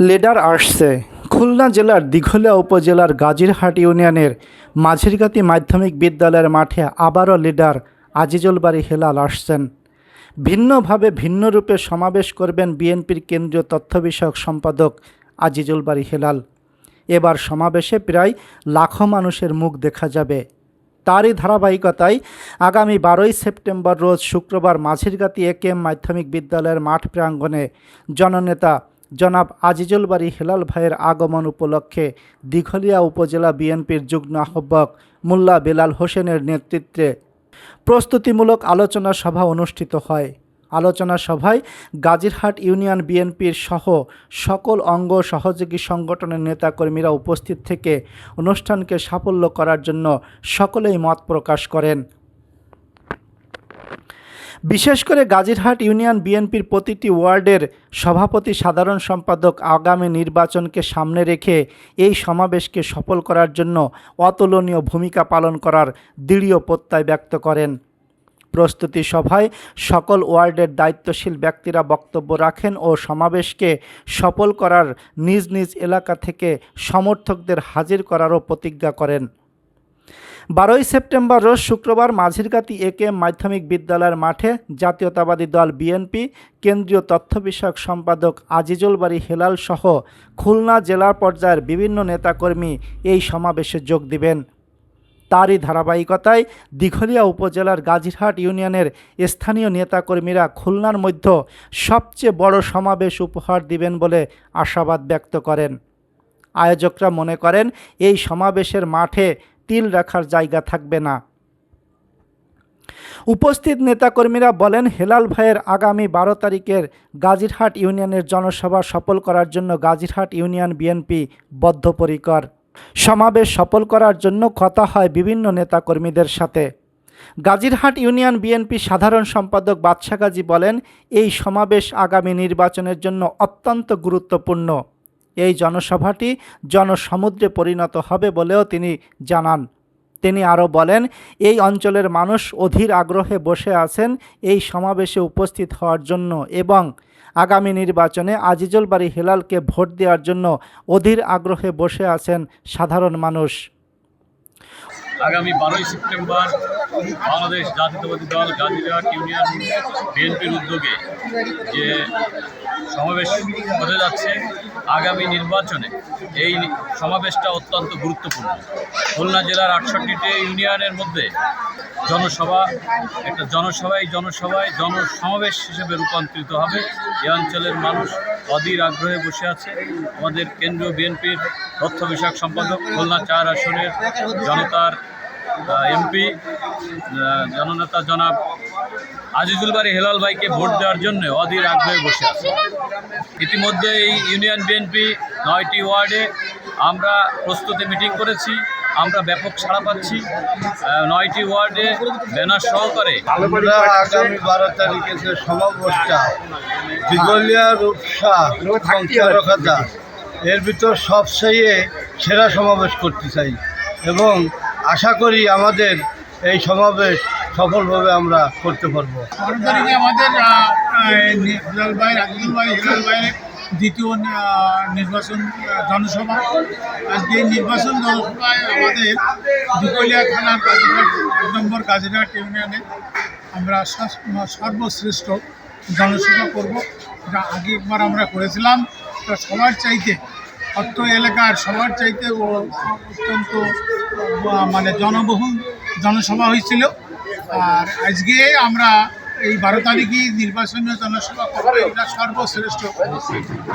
Ladder আসছে। খুলনা জেলার দিঘলিয়া উপজেলার গাজীরহাট ইউনিয়নের মাঝিরগাতি মাধ্যমিক বিদ্যালয়ের মাঠে আবারও লিডার আজিজুল বাড়ি হেলাল আসছেন। ভিন্নভাবে ভিন্ন রূপে সমাবেশ করবেন বিএনপির কেন্দ্রীয় তথ্য বিষয়ক সম্পাদক আজিজুল বাড়ি হেলাল। এবার সমাবেশে প্রায় লাখো মানুষের মুখ দেখা যাবে। তারই ধারাবাহিকতায় আগামী বারোই সেপ্টেম্বর রোজ শুক্রবার মাঝিরগাতি এ এম মাধ্যমিক বিদ্যালয়ের মাঠ প্রাঙ্গণে জননেতা জনাব আজিজুল বাড়ি হেলাল ভাইয়ের আগমন উপলক্ষে দিঘলিয়া উপজেলা বিএনপির যুগ্ম আহ্বায়ক মোল্লা বেলাল হোসেনের নেতৃত্বে প্রস্তুতিমূলক আলোচনা সভা অনুষ্ঠিত হয়। আলোচনা সভায় গাজীরহাট ইউনিয়ন বিএনপির সহ সকল অঙ্গ সহযোগী সংগঠনের নেতাকর্মীরা উপস্থিত থেকে অনুষ্ঠানকে সাফল্য করার জন্য সকলেই মত প্রকাশ করেন। বিশেষ করে গাজীরহাট ইউনিয়ন বিএনপির প্রতিটি ওয়ার্ডের সভাপতি, সাধারণ সম্পাদক আগামী নির্বাচনকে সামনে রেখে এই সমাবেশকে সফল করার জন্য অতুলনীয় ভূমিকা পালন করার দৃঢ় প্রত্যয় ব্যক্ত করেন। প্রস্তুতি সভায় সকল ওয়ার্ডের দায়িত্বশীল ব্যক্তিরা বক্তব্য রাখেন ও সমাবেশকে সফল করার নিজ নিজ এলাকা থেকে সমর্থকদের হাজির করারও প্রতিজ্ঞা করেন। বারোই সেপ্টেম্বর রোজ শুক্রবার মাঝিরগাতি এ কে মাধ্যমিক বিদ্যালয়ের মাঠে জাতীয়তাবাদী দল বিএনপি, কেন্দ্রীয় তথ্য বিষয়ক সম্পাদক আজিজুল বাড়ি হেলাল সহ খুলনা জেলা পর্যায়ের বিভিন্ন নেতাকর্মী এই সমাবেশে যোগ দিবেন। তারই ধারাবাহিকতায় দিঘলিয়া উপজেলার গাজীরহাট ইউনিয়নের স্থানীয় নেতাকর্মীরা খুলনার মধ্যে সবচেয়ে বড় সমাবেশ উপহার দিবেন বলে আশাবাদ ব্যক্ত করেন। আয়োজকরা মনে করেন, এই সমাবেশের মাঠে তিল রাখার জায়গা থাকবে না। উপস্থিত নেতাকর্মীরা বলেন, হেলাল ভাইয়ের আগামী বারো তারিখের গাজীরহাট ইউনিয়নের জনসভা সফল করার জন্য গাজীরহাট ইউনিয়ন বিএনপি বদ্ধপরিকর। সমাবেশ সফল করার জন্য কথা হয় বিভিন্ন নেতাকর্মীদের সাথে। গাজীরহাট ইউনিয়ন বিএনপি সাধারণ সম্পাদক বাদশা গাজী বলেন, এই সমাবেশ আগামী নির্বাচনের জন্য অত্যন্ত গুরুত্বপূর্ণ। এই জনসভাটি জনসমুদ্রে পরিণত হবে বলেও তিনি জানান। তিনি আরও বলেন, এই অঞ্চলের মানুষ অধীর আগ্রহে বসে আছেন এই সমাবেশে উপস্থিত হওয়ার জন্য এবং আগামী নির্বাচনে আজিজুল বাড়ি হেলালকে ভোট দেওয়ার জন্য অধীর আগ্রহে বসে আছেন সাধারণ মানুষ। আগামী বারোই সেপ্টেম্বর বাংলাদেশ জাতীয়তাবাদী দল গাজীরহাট ইউনিয়ন, বিএনপির উদ্যোগে যে সমাবেশ হতে যাচ্ছে আগামী নির্বাচনে। এই সমাবেশটা অত্যন্ত গুরুত্বপূর্ণ। খুলনা জেলার আটষট্টিটি ইউনিয়নের মধ্যে জনসভা, একটা জনসভায় জনসভায় জনসমাবেশ হিসেবে রূপান্তরিত হবে। এ অঞ্চলের মানুষ অধীর আগ্রহে বসে আছে। আমাদের কেন্দ্রীয় বিএনপির তথ্য বিষয়ক সম্পাদক, খুলনা চার আসনের জনতার এমপি জননেতা জনাব আজিজুল বাড়ি হেলাল ভাইকে ভোট দেওয়ার জন্য অধীর আগ্রহে বসে আছে। ইতিমধ্যে এই ইউনিয়ন বিএনপি নয়টি ওয়ার্ডে আমরা প্রস্তুতি মিটিং করেছি, আমরা ব্যাপক সাড়া পাচ্ছি। নয়টি ওয়ার্ডে ব্যানার সহকারে আগামী বারো তারিখে যে সমাবেশটা দিগলিয়া রূপসা এর ভিতর সবচেয়ে সেরা সমাবেশ করতে চাই। এবং আশা করি আমাদের এই সমাবেশ সফলভাবে আমরা করতে পারব। আমাদের দ্বিতীয় নির্বাচন জনসভা। আজকে নির্বাচন জনসভায় আমাদের দুপলিয়া থানার গাজীঘাট এক নম্বর গাজীঘাট ইউনিয়নে আমরা সর্বশ্রেষ্ঠ জনসভা করব। যা আগে একবার আমরা করেছিলাম। তো সবার চাইতে অত্র এলাকার সবার চাইতে অত্যন্ত মানে জনবহুল জনসভা হয়েছিল। আর আজকে আমরা এই বারো তারিখই নির্বাচনীয় জনসভা করব। এটা সর্বশ্রেষ্ঠ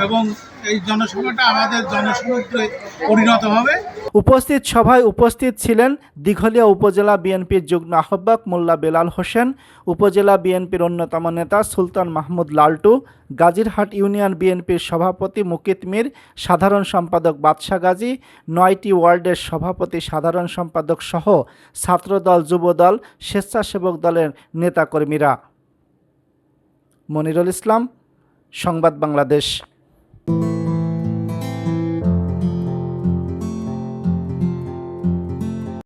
এবং এই জনসভাটা আমাদের জনসমুদ্রে পরিণত হবে। উপস্থিত সভায় উপস্থিত ছিলেন দীঘলিয়া উপজেলা বিএনপির যুগ্ম আহ্বায়ক মোল্লা বেলাল হোসেন, উপজেলা বিএনপির অন্যতম নেতা সুলতান মাহমুদ লালটু গাজীরহাট ইউনিয়ন বিএনপির সভাপতি মুকিত মির, সাধারণ সম্পাদক বাদশা গাজী, নয়টি ওয়ার্ডের সভাপতি, সাধারণ সম্পাদক সহ ছাত্রদল, যুবদল, স্বেচ্ছাসেবক দলের নেতাকর্মীরা। মনিরুল ইসলাম, সংবাদ বাংলাদেশ।